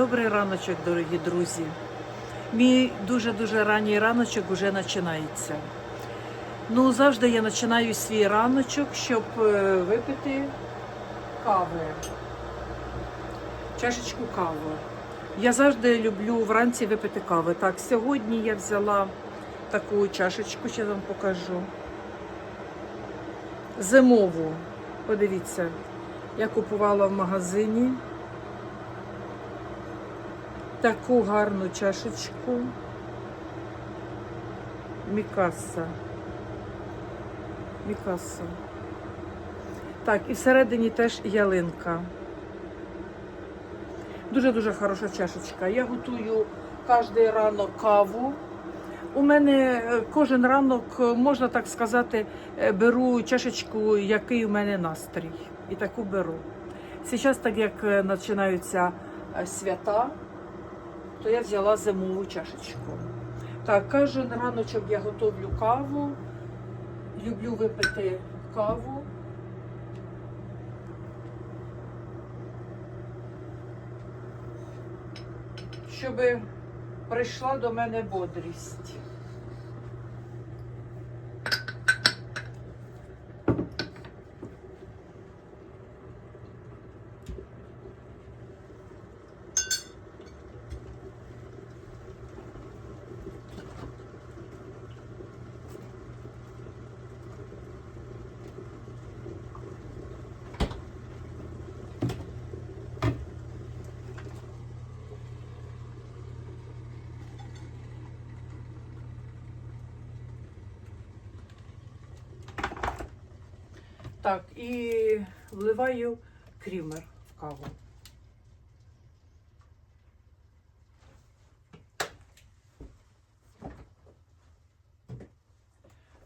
Добрий раночок, дорогі друзі. Мій дуже-дуже ранній раночок вже починається. Ну, завжди я починаю свій раночок, щоб е, випити кави. Чашечку кави. Я завжди люблю вранці випити кави. Так, сьогодні я взяла таку чашечку, ще вам покажу. Зимову. Подивіться, я купувала в магазині таку гарну чашечку. Мікаса. Мікаса. Так, і всередині теж ялинка. Дуже-дуже хороша чашечка. Я готую кожен ранок каву. У мене е, кожен ранок, е, можна так сказати, е, беру чашечку, який у мене настрій. І таку беру. Зараз, так як починаються свята, то я взяла зимову чашечку. Так, кожен раночок я готовлю каву. Люблю випити каву. Щоб прийшла до мене бодрість. Так, і вливаю крімер в каву.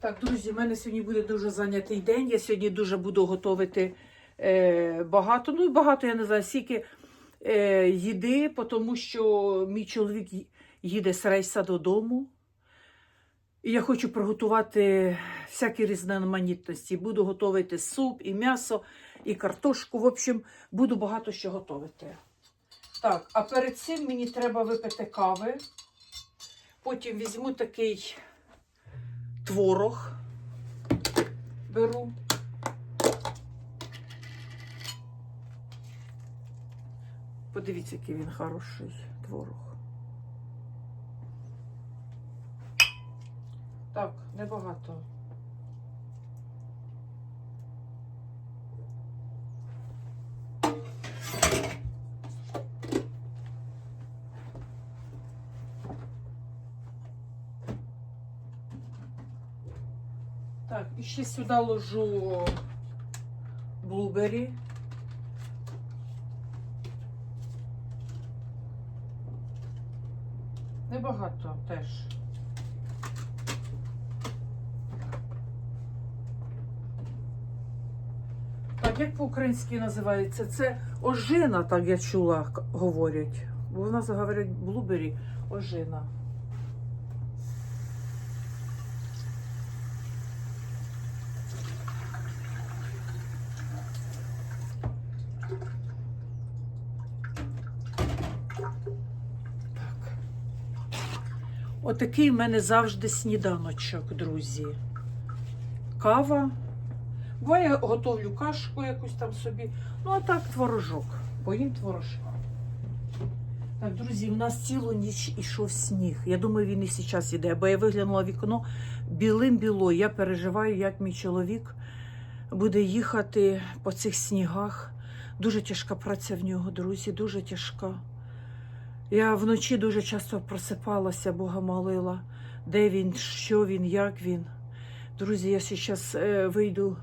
Так, друзі, в мене сьогодні буде дуже зайнятий день. Я сьогодні дуже буду готувати е, багато. Ну, багато, я не знаю, скільки е, їди, тому що мій чоловік їде з рейса додому. І я хочу приготувати всякі різноманітності. Буду готувати суп, і м'ясо, і картошку. В общем, буду багато що готувати. Так, а перед цим мені треба випити кави. Потім візьму такий творог. Беру. Подивіться, який він хороший творог. Так, небагато. Так, і ще сюди ложу блубері. Небагато теж. Так, по-українськи називається? Це ожина, так я чула, говорять. Бо в нас говорять блубері ожина. Отакий в мене завжди сніданочок, друзі. Кава. Буває, я готовлю кашку якусь там собі. Ну, а так творожок. Поїм творожка. Так, друзі, в нас цілу ніч ішов сніг. Я думаю, він і зараз іде, бо я виглянула вікно білим біло. Я переживаю, як мій чоловік буде їхати по цих снігах. Дуже тяжка праця в нього, друзі, дуже тяжка. Я вночі дуже часто просипалася, Бога молила, де він, що він, як він. Друзі, я зараз вийду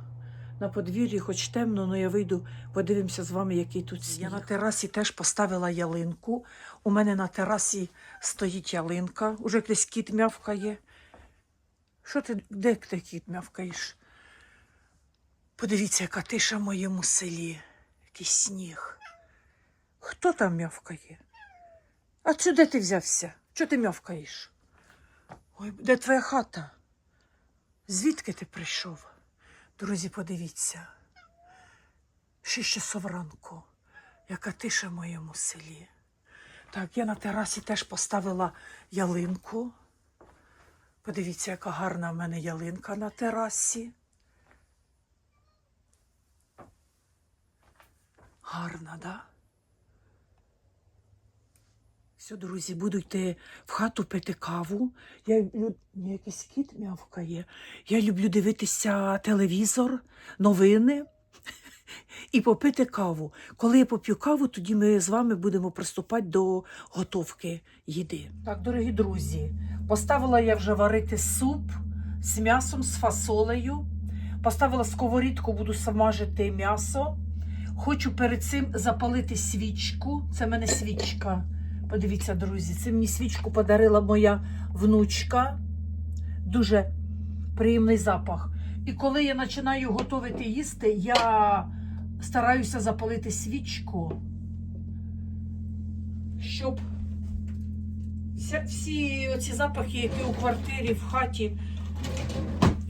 на подвір'ї, хоч темно, але я вийду, подивимося з вами, який тут сніг. Я на терасі теж поставила ялинку. У мене на терасі стоїть ялинка. Уже якийсь кіт мявкає. Що ти, де ти кіт мявкаєш? Подивіться, яка тиша в моєму селі. Який сніг. Хто там мявкає? А де ти взявся? Чого ти мявкаєш? Ой, де твоя хата? Звідки ти прийшов? Друзі, подивіться. Шість часов ранку, яка тиша в моєму селі. Так, я на терасі теж поставила ялинку. Подивіться, яка гарна в мене ялинка на терасі. Гарна, да? Все, друзі, буду йти в хату пити каву. Я люблю, якийсь кіт м'явкає. Я люблю дивитися телевізор, новини і попити каву. Коли я поп'ю каву, тоді ми з вами будемо приступати до готовки їди. Так, дорогі друзі, поставила я вже варити суп з м'ясом, з фасолею. Поставила сковорідку, буду смажити м'ясо. Хочу перед цим запалити свічку. Це в мене свічка. Подивіться, друзі, це мені свічку подарила моя внучка. Дуже приємний запах. І коли я починаю готувати їсти, я стараюся запалити свічку, щоб всі оці запахи, які у квартирі, в хаті,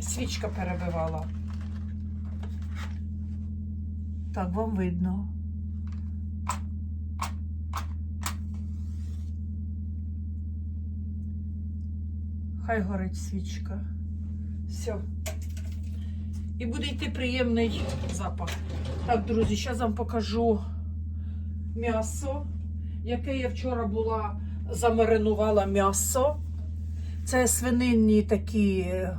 свічка перебивала. Так, вам видно. Хай горить свічка. Все. І буде йти приємний запах. Так, друзі, зараз вам покажу м'ясо, яке я вчора була замаринувала м'ясо. Це свининні такі е,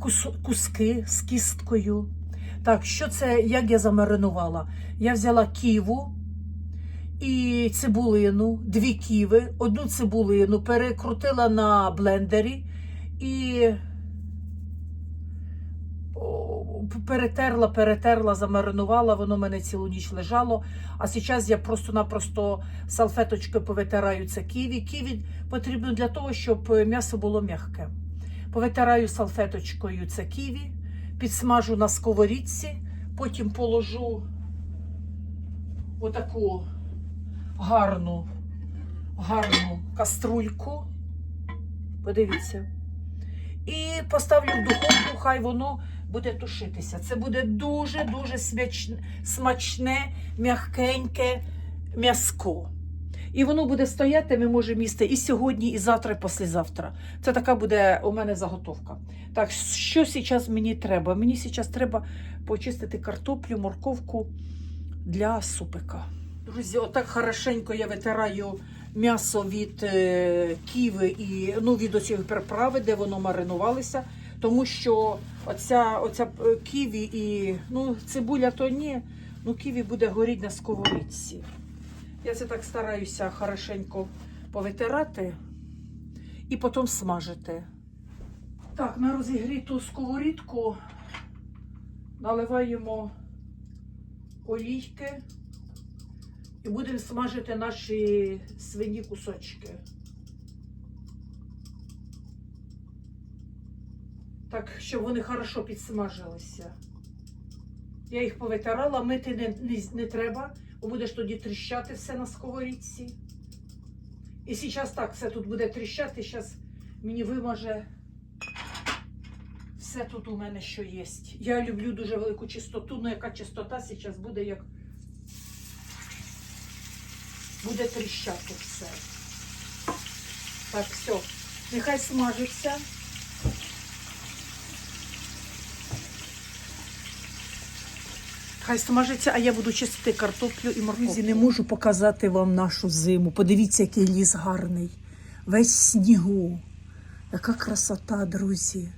кус- куски з кісткою. Так, що це, як я замаринувала? Я взяла ківу і цибулину, дві ківи, одну цибулину перекрутила на блендері і перетерла, перетерла, замаринувала, воно мене цілу ніч лежало. А зараз я просто-напросто салфеточкою повитираю це ківі. Ківі потрібно для того, щоб м'ясо було м'яке. Повитираю салфеточкою це ківі, підсмажу на сковорідці, потім положу отаку гарну, гарну каструльку. Подивіться. І поставлю в духовку, хай воно буде тушитися. Це буде дуже-дуже смачне, м'якеньке м'яско. І воно буде стояти, ми можемо їсти і сьогодні, і завтра, і післязавтра. Це така буде у мене заготовка. Так, що зараз мені треба? Мені зараз треба почистити картоплю, морковку для супика. Друзі, отак хорошенько я витираю м'ясо від е, ківи і ну, від оцієї приправи, де воно маринувалося. Тому що оця, оця е, ківі і ну, цибуля то ні, ну ківі буде горіти на сковорідці. Я це так стараюся хорошенько повитирати і потім смажити. Так, на розігріту сковорідку наливаємо олійки і будемо смажити наші свині кусочки. Так, щоб вони хорошо підсмажилися. Я їх повитирала, мити не, не, не треба, бо будеш тоді тріщати все на сковорідці. І зараз так все тут буде тріщати, зараз мені вимаже все тут у мене що є. Я люблю дуже велику чистоту, ну яка чистота зараз буде як буде тріщати все. Так, все. Нехай смажиться. Хай смажиться, а я буду чистити картоплю і морковку. Друзі, не можу показати вам нашу зиму. Подивіться, який ліс гарний. Весь снігу. Яка красота, друзі.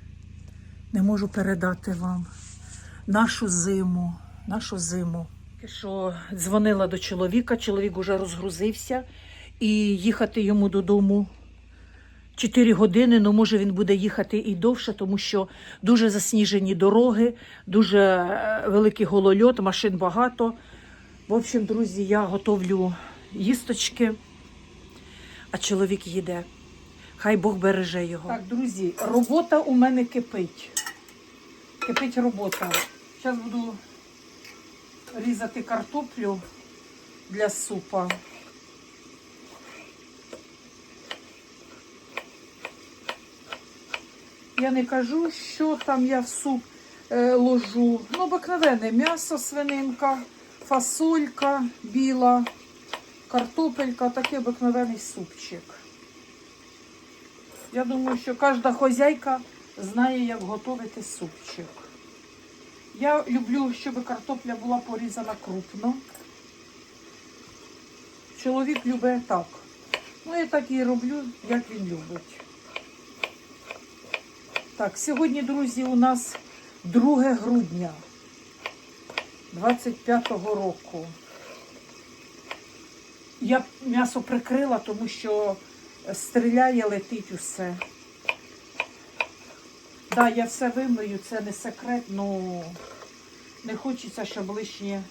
Не можу передати вам нашу зиму, нашу зиму. Що дзвонила до чоловіка, чоловік уже розгрузився і їхати йому додому 4 години, ну може він буде їхати і довше, тому що дуже засніжені дороги, дуже е, великий голольот, машин багато. В общем, друзі, я готовлю їсточки, а чоловік їде. Хай Бог береже його. Так, друзі, робота у мене кипить. Кипить робота. Зараз буду різати картоплю для супа. Я не кажу, що там я в суп е, ложу. Ну, обикновене м'ясо, свининка, фасолька біла, картопелька, такий обикновений супчик. Я думаю, що кожна хозяйка знає, як готувати супчик. Я люблю, щоб картопля була порізана крупно. Чоловік любить так. Ну, я так і роблю, як він любить. Так, сьогодні, друзі, у нас 2 грудня 25-го року. Я м'ясо прикрила, тому що стріляє, летить усе. Да, я все вимию, це не секрет, ну не хочеться, щоб лишнє,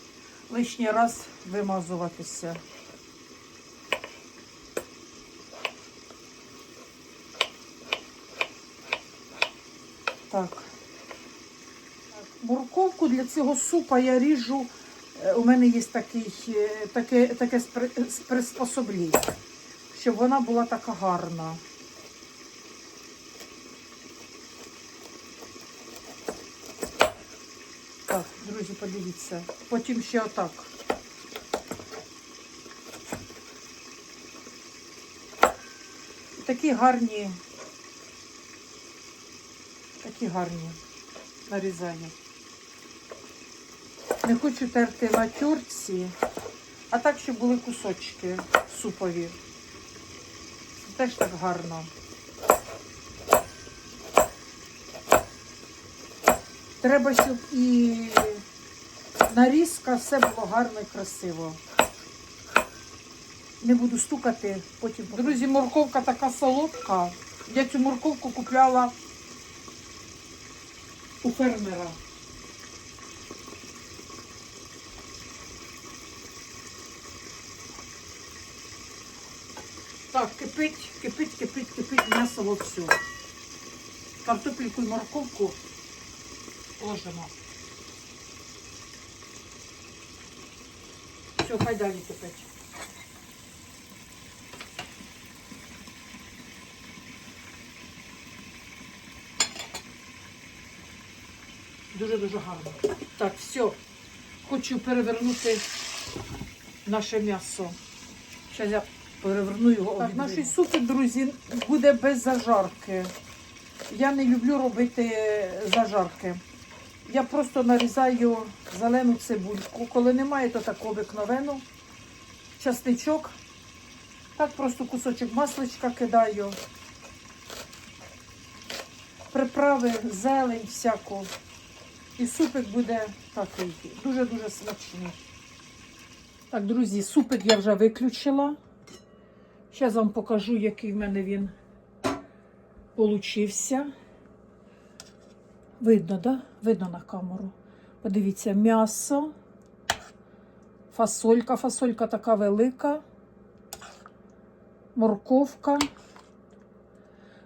лишній раз вимазуватися. Так. Так, Морковку для цього супа я ріжу. е, У мене є такий, е, таке, таке приспособлення, щоб вона була така гарна. Так, друзі, подивіться. Потім ще отак. Такі гарні. Такі гарні нарізання. Не хочу терти на тюрці, а так, щоб були кусочки супові. Це теж так гарно. Треба, щоб і нарізка все було гарно і красиво. Не буду стукати, потім. Друзі, морковка така солодка. Я цю морковку купляла у фермера. Так, кипить, кипить, кипить, кипить м'ясо во все. Картопельку і морковку ложимо. Все, хай далі кипить. Дуже-дуже гарно. Так, все. Хочу перевернути наше м'ясо. Зараз я переверну його. Так, наш супер, друзі, буде без зажарки. Я не люблю робити зажарки. Я просто нарізаю зелену цибульку. Коли немає, то таку обикновену. Частичок. Так просто кусочок масличка кидаю. Приправи, зелень всяку. І супик буде такий дуже-дуже смачний. Так, друзі, супик я вже виключила. Зараз вам покажу, який в мене він получився. Видно, да? Видно на камеру. Подивіться, м'ясо, фасолька. Фасолька така велика, морковка.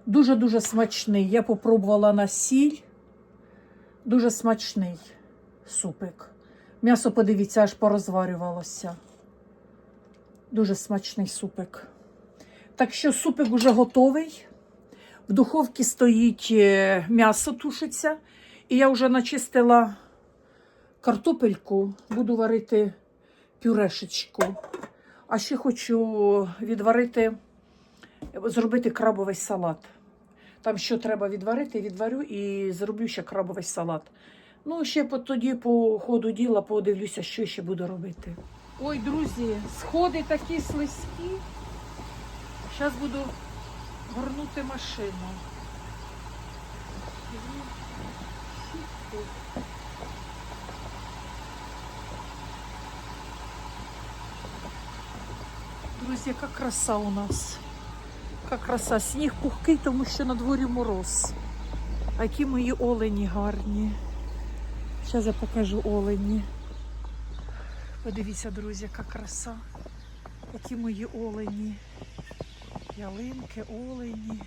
Дуже-дуже смачний. Я попробувала на сіль. Дуже смачний супик. М'ясо, подивіться, аж порозварювалося. Дуже смачний супик. Так що супик уже готовий. В духовці стоїть е, м'ясо тушиться. І я вже начистила картопельку, буду варити пюрешечку. А ще хочу відварити, зробити крабовий салат. Там що треба відварити, відварю і зроблю ще крабовий салат. Ну, ще тоді по ходу діла подивлюся, що ще буду робити. Ой, друзі, сходи такі слизькі. Зараз буду горнути машину. Друзі, яка краса у нас. Яка краса. Сніг пухкий, тому що на дворі мороз. А які мої олені гарні. Зараз я покажу олені. Подивіться, друзі, яка краса. Які мої олені. Ялинки, олені.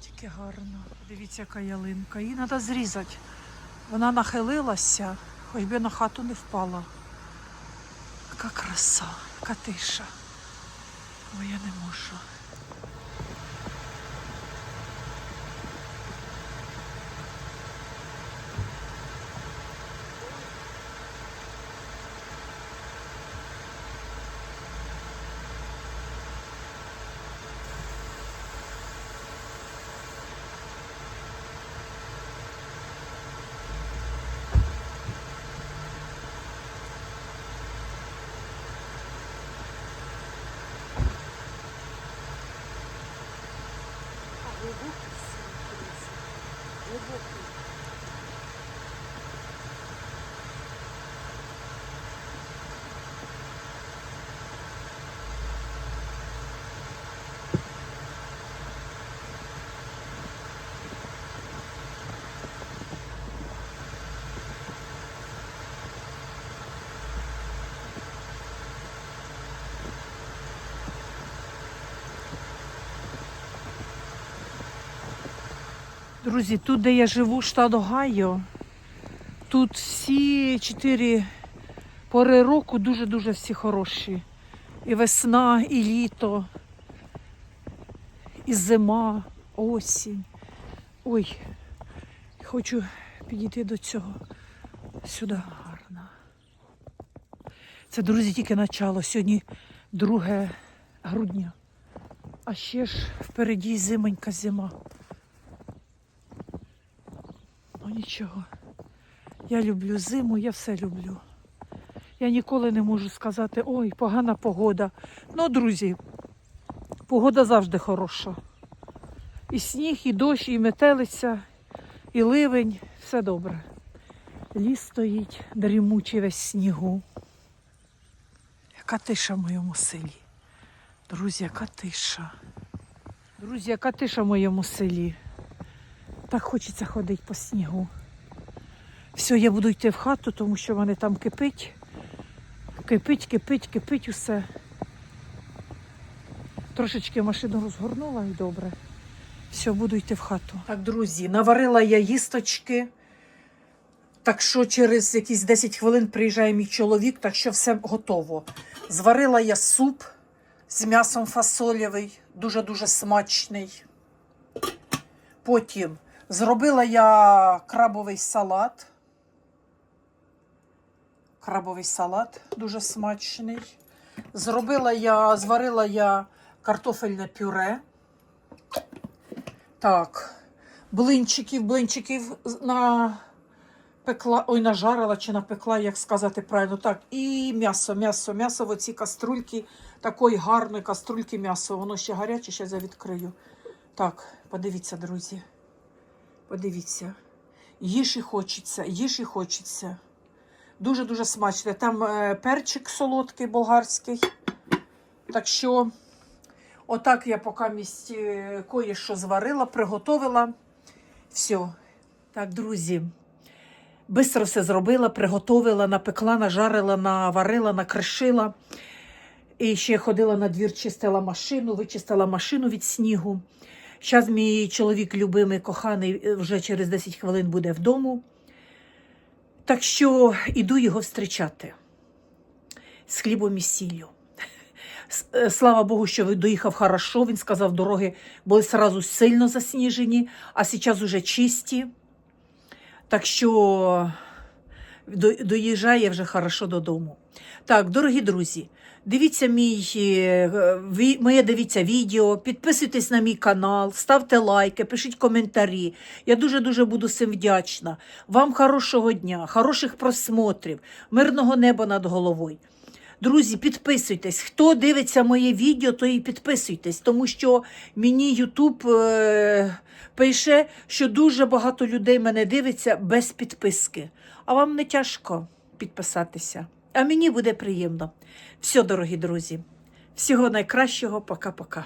Тільки гарно. Дивіться, яка ялинка. Її треба зрізати. Вона нахилилася, хоч би на хату не впала. Яка краса, яка тиша. Ой, я не можу. Друзі, тут, де я живу, штат Огайо, тут всі чотири пори року дуже-дуже всі хороші. І весна, і літо, і зима, осінь. Ой, хочу підійти до цього. Сюди гарно. Це, друзі, тільки начало. Сьогодні 2 грудня. А ще ж впереді зименька зима. Ну нічого. Я люблю зиму, я все люблю. Я ніколи не можу сказати, ой, погана погода. Ну, друзі, погода завжди хороша. І сніг, і дощ, і метелиця, і ливень, все добре. Ліс стоїть, дрімучий весь снігу. Яка тиша в моєму селі. Друзі, яка тиша. Друзі, яка тиша в моєму селі. Так хочеться ходити по снігу. Все, я буду йти в хату, тому що мене там кипить. Кипить, кипить, кипить усе. Трошечки машину розгорнула і добре. Все, буду йти в хату. Так, друзі, наварила я їсточки. Так що через якісь 10 хвилин приїжджає мій чоловік, так що все готово. Зварила я суп з м'ясом фасольовий, дуже-дуже смачний. Потім зробила я крабовий салат. Крабовий салат дуже смачний. Зробила я, зварила я картофельне пюре. Так, блинчиків, блинчиків на пекла, ой, нажарила чи напекла, як сказати правильно. Так, і м'ясо, м'ясо, м'ясо в оці каструльки, такої гарної каструльки м'ясо. Воно ще гаряче, ще я відкрию. Так, подивіться, друзі. Подивіться. Їж і хочеться, їж і хочеться. Дуже-дуже смачне. Там е, перчик солодкий болгарський. Так що, отак я поки місць е, кое-що зварила, приготовила. Все. Так, друзі. Бистро все зробила, приготовила, напекла, нажарила, наварила, накришила. І ще ходила на двір, чистила машину, вичистила машину від снігу. Зараз мій чоловік, любимий, коханий, е, вже через 10 хвилин буде вдома. Так що іду його зустрічати з хлібом і сіллю. Е, Слава Богу, що доїхав хорошо. Він сказав, дороги були сразу сильно засніжені, а зараз уже чисті. Так що доїжджає вже хорошо додому. Так, дорогі друзі, дивіться мій, е, моє дивіться відео, підписуйтесь на мій канал, ставте лайки, пишіть коментарі. Я дуже-дуже буду всім вдячна. Вам хорошого дня, хороших просмотрів, мирного неба над головою. Друзі, підписуйтесь. Хто дивиться моє відео, то і підписуйтесь, тому що мені Ютуб е, пише, що дуже багато людей мене дивиться без підписки. А вам не тяжко підписатися. А мені буде приємно. Все, дорогі друзі. Всього найкращого, пока-пока.